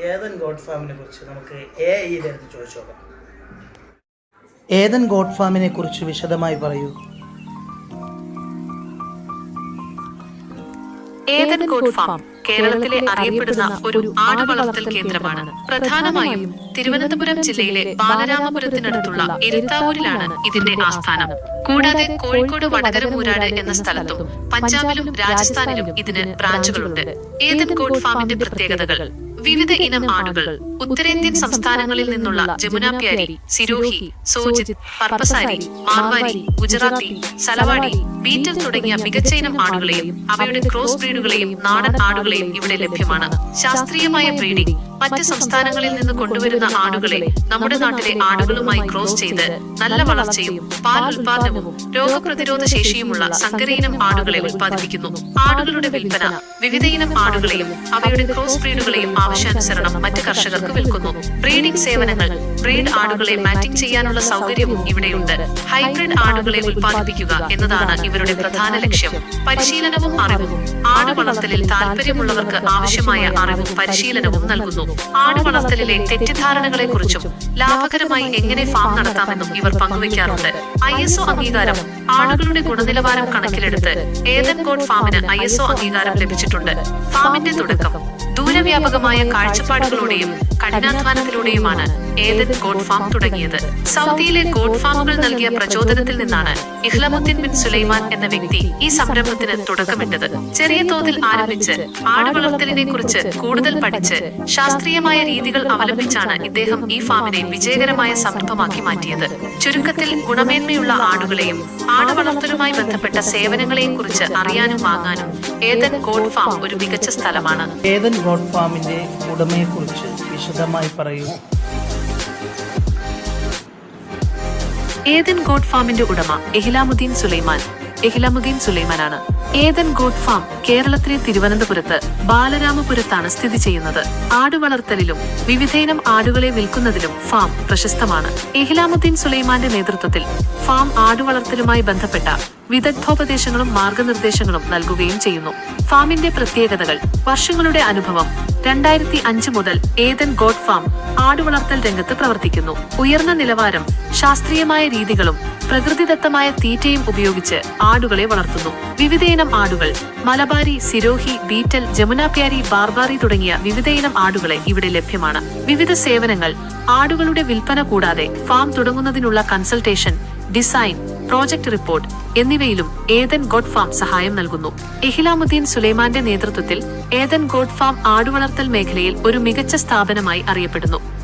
ഏതൻ God ഫാമിനെ കുറിച്ച് നമുക്ക് A ഐയിലെടുത്ത് ചോദിച്ചു നോക്കാം. ഏതൻ ഗോഡ് ഫാമിനെ കുറിച്ച് വിശദമായി പറയൂ. ഏതൻ ഗോഡ് ഫാം കേരളത്തിലെ അറിയപ്പെടുന്ന ഒരു ആട് വളർത്തൽ കേന്ദ്രമാണ്. പ്രധാനമായും തിരുവനന്തപുരം ജില്ലയിലെ ബാലരാമപുരത്തിനടുത്തുള്ള എരുത്താവൂരിലാണ് ഇതിന്റെ ആസ്ഥാനം. കൂടാതെ കോഴിക്കോട് വടകര മൂരാട് എന്ന സ്ഥലത്തും പഞ്ചാബിലും രാജസ്ഥാനിലും ഇതിന് ബ്രാഞ്ചുകളുണ്ട്. ഏതൻ ഗോഡ് ഫാമിന്റെ പ്രത്യേകതകൾ. വിവിധ ഇനം ആടുകൾ ഉത്തരേന്ത്യൻ സംസ്ഥാനങ്ങളിൽ നിന്നുള്ള ജമുന പ്യാരി സിരോഹി സോജിത് പർപ്പസാരി മാർവാരി ഗുജറാത്തി സലവാടി ബീറ്റൽ തുടങ്ങിയ മികച്ച ഇനം ആടുകളെയും അവയുടെ ക്രോസ് ബ്രീഡുകളെയും നാടൻ ആടുകളെയും ഇവിടെ ലഭ്യമാണ്. ശാസ്ത്രീയമായ ബ്രീഡിംഗ്. മറ്റ് സംസ്ഥാനങ്ങളിൽ നിന്ന് കൊണ്ടുവരുന്ന ആടുകളെ നമ്മുടെ നാട്ടിലെ ആടുകളുമായി ക്രോസ് ചെയ്ത് നല്ല വളർച്ചയും പാൽ ഉൽപാദനവും രോഗപ്രതിരോധ ശേഷിയുമുള്ള സങ്കരയിനം ആടുകളെ ഉൽപ്പാദിപ്പിക്കുന്നു. ആടുകളുടെ വിൽപ്പന വിവിധ ഇനം ആടുകളെയും അവയുടെ ക്രോസ് ബ്രീഡുകളെയും ആവശ്യാനുസരണം മറ്റ് കർഷകർക്ക് വിൽക്കുന്നു. ബ്രീഡിംഗ് സേവനങ്ങൾ ബ്രീഡ് ആടുകളെ മാറ്റിംഗ് ചെയ്യാനുള്ള സൗകര്യവും ഇവിടെയുണ്ട്. ഹൈബ്രിഡ് ആടുകളെ ഉൽപ്പാദിപ്പിക്കുക എന്നതാണ് ഇവരുടെ പ്രധാന ലക്ഷ്യം. പരിശീലനവും അറിവും ആട് വളർത്തലിൽ താല്പര്യമുള്ളവർക്ക് ആവശ്യമായ അറിവും പരിശീലനവും നൽകുന്നു. ആട് വളർത്തലിലെ തെറ്റിദ്ധാരണകളെ കുറിച്ചും ലാഭകരമായി എങ്ങനെ ഫാം നടത്താമെന്നും ഇവർ പങ്കുവയ്ക്കാറുണ്ട്. ഐ എസ് ഒ അംഗീകാരം ആടുകളുടെ ഗുണനിലവാരം കണക്കിലെടുത്ത് ഏതൻ ഗോഡ് ഫാമിന് ഐ എസ് ഒ അംഗീകാരം ലഭിച്ചിട്ടുണ്ട്. ഫാമിന്റെ തുടക്കം ദൂരവ്യാപകമായ കാഴ്ചപ്പാടുകളോടെയും കഠിനാധ്വാനത്തിലൂടെയുമാണ് ഏതൻ ഗോഡ് ഫാം തുടങ്ങിയത്. സൗദിയിലെ ഗോഡ് ഫാമുകൾ നൽകിയ പ്രചോദനത്തിൽ നിന്നാണ് ഇഹ്ലമുദ്ദീൻ ബിൻ സുലൈമാൻ എന്ന വ്യക്തി ഈ സംരംഭത്തിന് തുടക്കമിട്ടത്. ചെറിയ തോതിൽ ആരംഭിച്ച് ആട് വളർത്തലിനെ കുറിച്ച് കൂടുതൽ പഠിച്ച് ശാസ്ത്രീയമായ രീതികൾ അവലംബിച്ചാണ് ഇദ്ദേഹം ഈ ഫാമിനെ വിജയകരമായ സംരംഭമാക്കി മാറ്റിയത്. ചുരുക്കത്തിൽ ഗുണമേന്മയുള്ള ആടുകളെയും ആട് വളർത്തലുമായി ബന്ധപ്പെട്ട സേവനങ്ങളെയും കുറിച്ച് അറിയാനും വാങ്ങാനും ഏതൻ ഗോഡ് ഫാം ഒരു മികച്ച സ്ഥലമാണ്. ഗോഡ് ഫാമിന്റെ ഉടമയെക്കുറിച്ച് വിശദമായി പറയൂ. ഏതൻ ഗോഡ് ഫാമിന്റെ ഉടമ എഹിലാമുദ്ദീൻ സുലൈമാൻ. എഹിലാമുദ്ദീൻ സുലൈമാനാണ്. ഏതൻ ഗോഡ് ഫാം കേരളത്തിലെ തിരുവനന്തപുരത്ത് ബാലരാമപുരത്താണ് സ്ഥിതി ചെയ്യുന്നത്. ആടുവളർത്തലിലും വിവിധയിനം ആടുകളെ വിൽക്കുന്നതിലും ഫാം പ്രശസ്തമാണ്. എഹിലാമുദ്ദീൻ സുലൈമാന്റെ നേതൃത്വത്തിൽ ഫാം ആടുവളർത്തലുമായി ബന്ധപ്പെട്ട വിദഗ്ധോപദേശങ്ങളും മാർഗനിർദ്ദേശങ്ങളും നൽകുകയും ചെയ്യുന്നു. ഫാമിന്റെ പ്രത്യേകതകൾ വർഷങ്ങളുടെ അനുഭവം രണ്ടായിരത്തി അഞ്ച് മുതൽ ഏതൻ ഗോഡ് ഫാം ആടുവളർത്തൽ രംഗത്ത് പ്രവർത്തിക്കുന്നു. ഉയർന്ന നിലവാരം ശാസ്ത്രീയമായ രീതികളും പ്രകൃതിദത്തമായ തീറ്റയും ഉപയോഗിച്ച് ആടുകളെ വളർത്തുന്നു. വിവിധയിനം ആടുകൾ മലബാരി സിരോഹി ബീറ്റൽ ജമുനാപ്യാരി ബാർബാറി തുടങ്ങിയ വിവിധയിനം ആടുകളെ ഇവിടെ ലഭ്യമാണ്. വിവിധ സേവനങ്ങൾ ആടുകളുടെ വിൽപ്പന കൂടാതെ ഫാം തുടങ്ങുന്നതിനുള്ള കൺസൾട്ടേഷൻ ഡിസൈൻ പ്രോജക്ട് റിപ്പോർട്ട് എന്നിവയിലും ഏതൻ ഗോഡ് ഫാം സഹായം നൽകുന്നു. എഹിലാമുദ്ദീൻ സുലൈമാന്റെ നേതൃത്വത്തിൽ ഏതൻ ഗോഡ് ഫാം ആടുവളർത്തൽ മേഖലയിൽ ഒരു മികച്ച സ്ഥാപനമായി അറിയപ്പെടുന്നു.